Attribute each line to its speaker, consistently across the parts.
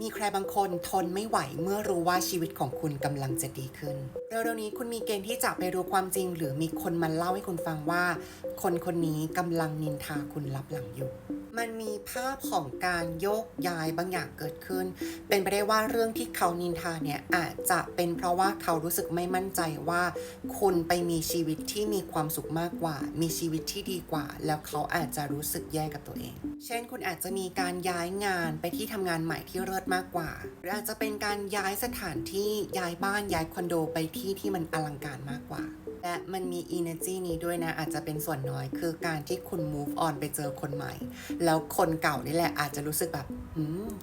Speaker 1: มีใครบางคนทนไม่ไหวเมื่อรู้ว่าชีวิตของคุณกำลังจะดีขึ้น เร็วๆนี้คุณมีเกณฑ์ที่จะไปรู้ความจริง หรือมีคนมาเล่าให้คุณฟังว่า คนคนนี้กำลังนินทาคุณลับหลังอยู่ มันมีภาพของการโยกย้ายบางอย่างเกิดขึ้น เป็นไปได้ว่าเรื่องที่เขานินทาเนี่ยอาจจะเป็นเพราะว่าเขารู้สึกไม่มั่นใจว่า คุณไปมีชีวิตที่มีความสุขมากกว่า มีชีวิตที่ดีกว่า แล้วเขาอาจจะรู้สึกแย่กับตัวเอง เช่น คุณอาจจะมีการย้ายงานไปที่ทำงานใหม่ที่เลิศมากกว่า หรืออาจจะเป็นการย้ายสถานที่ย้ายบ้านย้ายคอนโดไปที่ที่มันอลังการมากกว่า และมันมี energy นี้ด้วยนะ อาจจะเป็นส่วนน้อย คือการที่คุณ move on ไปเจอคนใหม่ แล้วคนเก่านี่แหละอาจจะรู้สึกแบบ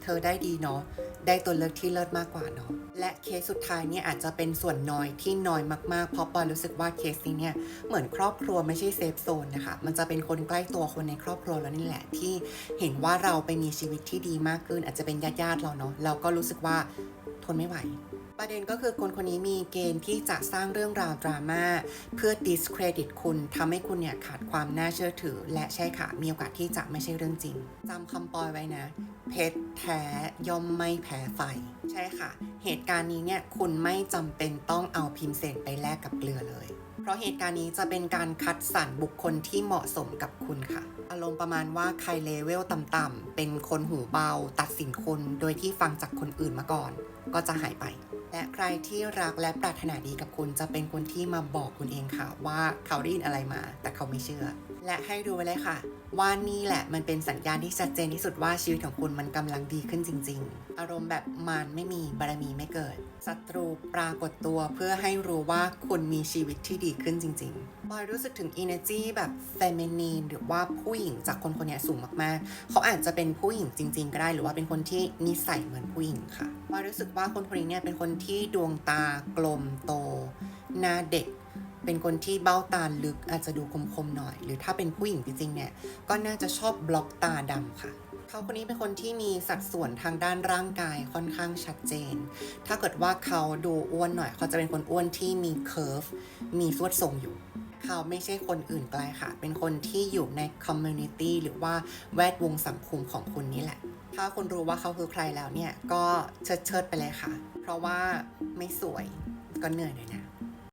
Speaker 1: เธอได้ดีเนาะได้ตัวเลือกที่เลิศมากกว่าเนาะและเคสสุดท้ายเนี่ยอาจจะเป็นส่วนน้อยที่น้อยมากๆ เพราะปอยรู้สึกว่าเคสนี้เนี่ยเหมือนครอบครัวไม่ใช่เซฟโซนนะคะ มันจะเป็นคนใกล้ตัวคนในครอบครัวแล้วนี่แหละที่เห็นว่าเราไปมีชีวิตที่ดีมากขึ้น อาจจะเป็นญาติๆเราเนาะเราก็รู้สึกว่าทนไม่ไหวประเด็นก็คือคนคนนี้มีเกณฑ์ที่จะสร้างเรื่องราวดราม่าเพื่อ discredit คุณทำให้คุณเนี่ยขาดความน่าเชื่อถือ และใช่ค่ะมีโอกาสที่จะไม่ใช่เรื่องจริงจำคำปอยไว้นะ เพชรแท้ย่อมไม่แพ้ไฟ ใช่ค่ะ เหตุการณ์นี้เนี่ยคุณไม่จำเป็นต้องเอาพิมพ์เสนไปแลกกับเกลือเลย เพราะเหตุการณ์นี้จะเป็นการคัดสรรบุคคลที่เหมาะสมกับคุณค่ะ อารมณ์ประมาณว่าใครเลเวลต่ำๆเป็นคนหูเบา ตัดสินคนโดยที่ฟังจากคนอื่นมาก่อน ก็จะหายไป และใครที่รักและปรารถนาดีกับคุณจะเป็นคนที่มาบอกคุณเองค่ะ ว่าเขาได้ยินอะไรมา แต่เขาไม่เชื่อ และให้ดูไว้เลยค่ะ ว่านี่แหละมันเป็นสัญญาณที่ชัดเจนที่สุดว่าชีวิตของคุณมันกำลังดีขึ้นจริง ๆ อารมณ์แบบมารไม่มีบารมีไม่เกิดศัตรูปรากฏตัวเพื่อให้รู้ว่าคุณมีชีวิตที่ดีขึ้นจริงๆบอยรู้สึกถึง energy แบบเฟมินีนหรือว่าผู้หญิงจากคนคนนี้สูงมากๆ เขาอาจจะเป็นผู้หญิงจริง ๆ ก็ได้ หรือว่าเป็นคนที่นิสัยเหมือนผู้หญิงค่ะบอยรู้สึกว่าคนคนนี้เนี่ยเป็นคนที่ดวงตากลมโต หน้าเด็ก เป็นคนที่เบ้าตาลึกอาจจะดูคมๆหน่อย หรือถ้าเป็นผู้หญิงจริงๆเนี่ย ก็น่าจะชอบบล็อกตาดำค่ะเขาคนนี้เป็นคนที่มีสัดส่วนทางด้านร่างกายค่อนข้างชัดเจน ถ้าเกิดว่าเขาดูอ้วนหน่อย เขาจะเป็นคนอ้วนที่มีเคอร์ฟ มีสวดทรงอยู่ เขาไม่ใช่คนอื่นไกลค่ะ เป็นคนที่อยู่ในคอมมูนิตี้หรือว่าแวดวงสังคมของคุณนี่แหละ ถ้าคุณรู้ว่าเขาคือใครแล้วเนี่ย ก็เชิดเชิดไปเลยค่ะ เพราะว่าไม่สวยก็เหนื่อยหน่อยนะ